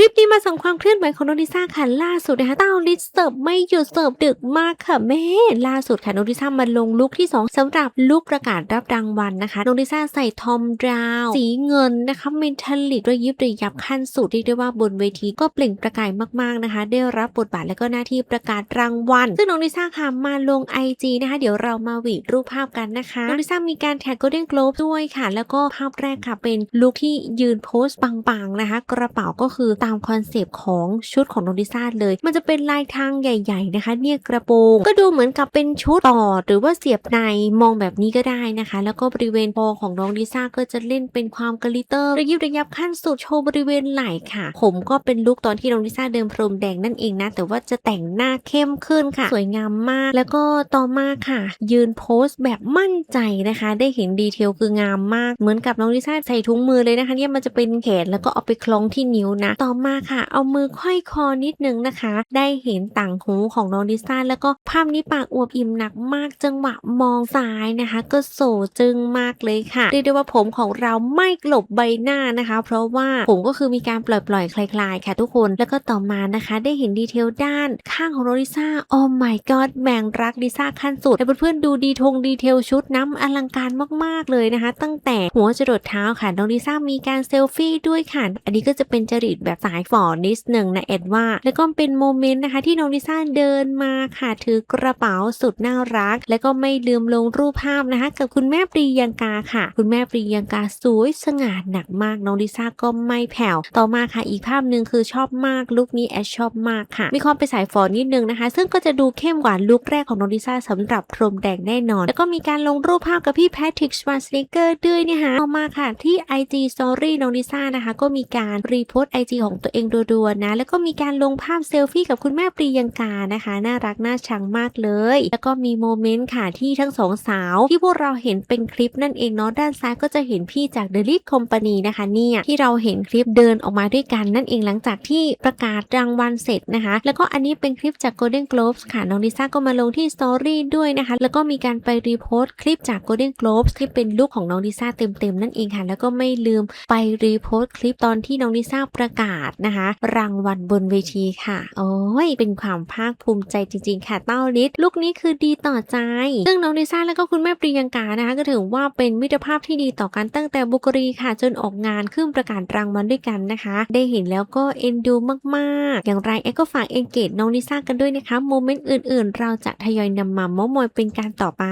คลิปนี้มาส่งความเคลื่อนไหวของโนริซ่าค่ะล่าสุดนะคะเต้าลิสเสิร์ฟไม่หยุดเสิร์ฟดึกมากค่ะแม่ล่าสุดค่ะโนริซ่ามาลงลุคที่ 2สำหรับลุคประกาศรับรางวัลนะคะโนริซ่าใส่ทอมดราวสีเงินนะคะเมทัลลิกระยิบระยับขั้นสุดเรียกได้ว่าบนเวทีก็เปล่งประกายมากๆนะคะ ได้รับบทบาทและก็หน้าที่ประกาศรางวัลซึ่งโนริซ่าค่ะมาลง IG นะคะ เดี๋ยวเรามาวีดรูปภาพกันนะคะโนริซ่ามีการแท็ก Golden Globe ด้วยค่ะ แล้วก็ภาพแรกค่ะเป็นลุคที่ยืนโพสต์ปังๆนะคะ กระเป๋าก็คือตามคอนเซปต์ของชุดของโนริซ่าเลย มันจะเป็นลายทางใหญ่ ๆ นะคะ เนี่ยกระโปรงก็ดูเหมือนกับเป็นชุดต่อหรือว่าเสียบในมองแบบนี้ก็ได้นะคะ แล้วก็บริเวณคอของน้องลิซ่าก็จะเล่นเป็นความกลิเตอร์ระยิบระยับขั้นสุดโชว์บริเวณไหล่ค่ะ ผมก็เป็นลุคตอนที่น้องลิซ่าเดินพรมแดงนั่นเองนะ แต่ว่าจะแต่งหน้าเข้มขึ้นค่ะ สวยงามมาก แล้วก็ต่อมาค่ะ ยืนโพสต์แบบมั่นใจนะคะ ได้เห็นดีเทลคืองามมาก เหมือนกับน้องลิซ่าใส่ถุงมือเลยนะคะ เนี่ยมันจะเป็นแขนแล้วก็เอาไปคล้องที่นิ้วนะ ต่อมาค่ะ เอามือไขว้คอนิดนึงนะคะ ได้เห็นต่างหูของน้องลิซ่าแล้วก็ภาพนี้ปากอวบอิ่มหนักมากจังหวะมองซ้ายนะคะ ก็โสจึงมากเลยค่ะเรียกได้ว่าผมของเราไม่กลบใบหน้านะคะ เพราะว่าผมก็คือมีการปล่อยๆคลายๆ ค่ะทุกคนแล้วก็ต่อมานะคะ ได้เห็นดีเทลด้านข้างของน้องลิซ่าโอ้ my god แมงรักลิซ่าขั้นสุดและเพื่อนๆดูดีทงดีเทลชุดน้ำอลังการมากๆเลยนะคะ ตั้งแต่หัวจรดเท้าค่ะน้องลิซ่ามีการเซลฟี่ด้วยค่ะ อันนี้ก็จะเป็นจริตแบบสายฝอนิดหนึ่งนะเอ็ดว่า แล้วก็เป็นโมเมนต์นะคะที่น้องลิซ่าเดินมาค่ะถือกระเป๋าสุดน่ารัก แล้วก็ไม่ลืมลงรูปภาพนะคะกับคุณแม่ปรียังกาค่ะ คุณแม่ปรียังกาสวยสง่าหนักมากน้องลิซ่าก็ไม่แผ่วต่อมาค่ะอีกภาพหนึ่งคือชอบมากลุคนี้แอชชอบมากค่ะ มีความเป็นสายฝอนิดนึงนะคะ ซึ่งก็จะดูเข้มกว่าลุคแรกของน้องลิซ่าสำหรับพรมแดงแน่นอน แล้วก็มีการลงรูปภาพกับพี่แพทริกสวานสเนเกอร์ด้วยนะคะต่อมาค่ะที่ IG Story น้องลิซ่านะคะ ก็มีการรีโพสต์ IG ของตัวเองรัวๆนะ แล้วก็มีการลงภาพเซลฟี่กับคุณแม่ปรียังกานะคะ น่ารักน่าชังมากเลย แล้วก็มีโมเมนต์ค่ะที่ทั้งสองสาว ที่พวกเราเห็นเป็นคลิปนั่นเองเนาะด้านซ้ายก็จะเห็นพี่จาก The Lead Company นะคะเนี่ยที่เราเห็นคลิปเดินออกมาด้วยกันนั่นเองหลังจากที่ประกาศรางวัลเสร็จนะคะ แล้วก็อันนี้เป็นคลิปจาก Golden Globes ค่ะน้องลิซ่าก็มาลงที่ Story ด้วยนะคะ แล้วก็มีการไปรีโพสต์คลิปจาก Golden Globes ที่เป็นลูกของน้องลิซ่าเต็มๆนั่นเองค่ะ แล้วก็ไม่ลืมไปรีโพสต์คลิปตอนที่น้องลิซ่าประกาศนะคะ รางวัลบนเวทีค่ะ โอ้ย เป็นความภาคภูมิใจจริง ๆ ค่ะเต้าลิศลูกนี้คือดีต่อใจ ซึ่งน้องลิซ่าแล้วก็คุณแม่ปรียังกานะคะ ก็ถือว่าเป็นมิตรภาพที่ดีต่อกันตั้งแต่บุกรีค่ะ จนออกงานขึ้นประกาศรางวัลด้วยกันนะคะ ได้เห็นแล้วก็เอ็นดูมากๆ อย่างไรแอก็ฝากเอนเกจน้องลิซ่ากันด้วยนะคะ โมเมนต์อื่นๆ เราจะทยอยนำมาเมามอยเป็นการต่อไป